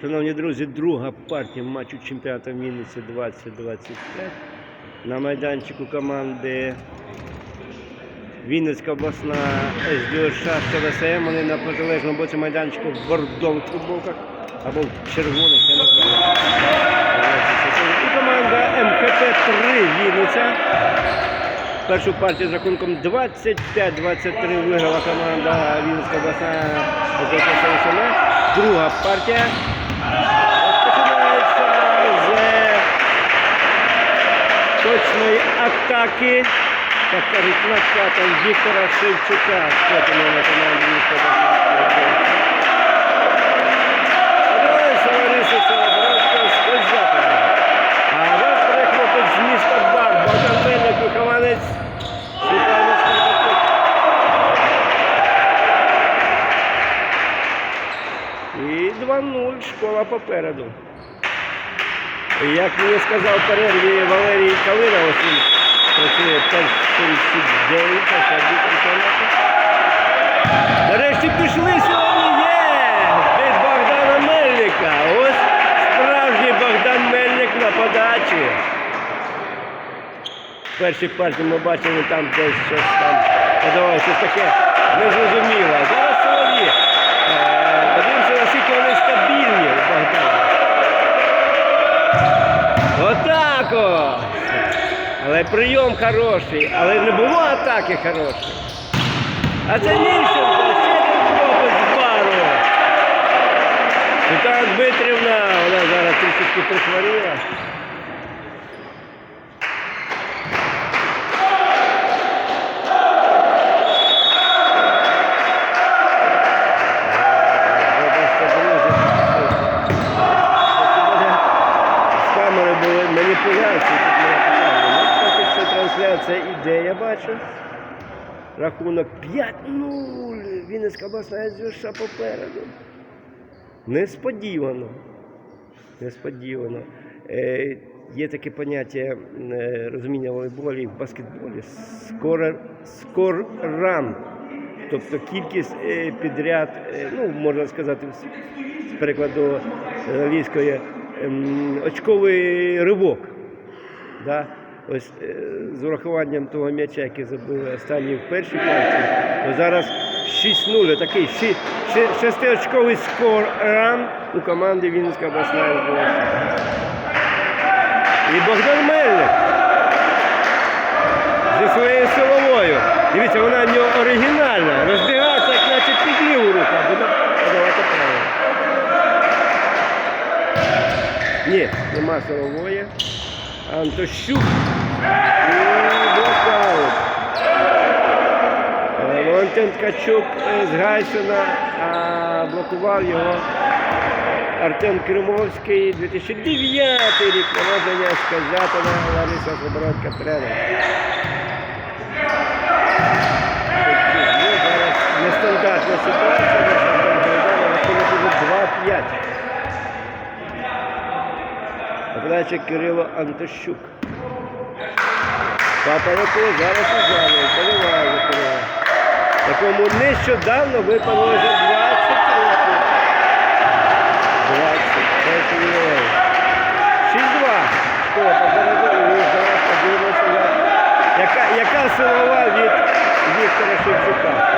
Шановні друзі, друга партія матчу чемпіонату Вінниці 2025. На майданчику команди Вінницька обласна СДО Шашка ВСМ. Вони на протилежному боці майданчику в бордових футболках або в червоних, я не знаю. І команда МХП-3 Вінниця. Першу партію з рахунком 25-23 виграла команда Вінницька обласна СДО ВСМ. Друга партія. Розпочинається з точної атаки, як кажуть, накатом Віктора Шевчука. Хто на команді міста Лариса Солобородська з Козятина. А вас перехлопець з міста Бар, Богдан Мельник, вихованець Світлани Скорбатюк. І 2-0, школа попереду. Як мені сказав перерві Валерій Калина, ось він працює першим суддею, перша чемпіонату. Нарешті пішли сьогодні є! Від Богдана Мельника. Ось справжній Богдан Мельник на подачі. В першій партії ми бачили там десь щось там подавалося таке незрозуміле. Але прийом хороший, але не було атаки хорошої. А це Міщенко, ще з бару. Світлана Дмитрівна, вона зараз трішечки прихворіла. Трансляція я бачу. Рахунок 5-0. Вінницька обласна ЗЮШа попереду. Несподівано. Несподівано. Е, є таке поняття е, розуміння волейболі в баскетболі. Скор. Тобто кількість е, підряд, е, ну, можна сказати, з з перекладу англійської ем, очковий ривок. Да? Ось е, з урахуванням того м'яча, який забили останній в першій партії, то зараз 6-0. Такий шестиочковий скор ран у команди Вінницька обласна СБС. І Богдан Мельник зі своєю силовою. Дивіться, вона в нього оригінальна. Розбігається, як наче під ліву руку. а Буде подавати право. Ні, нема силової. Антощук. Блокаут. Валентин Ткачук з Гайсена, а блокував його Артем Кримовський, 2009 рік народження з Лариса Забородка тренер. Ну, нестандартна ситуація, рахунок уже 2-5 плечі Кирило Антощук. Папа Папароку зараз у залі, поливає Кирило. Такому нещодавно випало вже 20 років. 20. 6-2. Школа попереду. Зараз подивимося, яка, яка силова від Віктора Шевчука.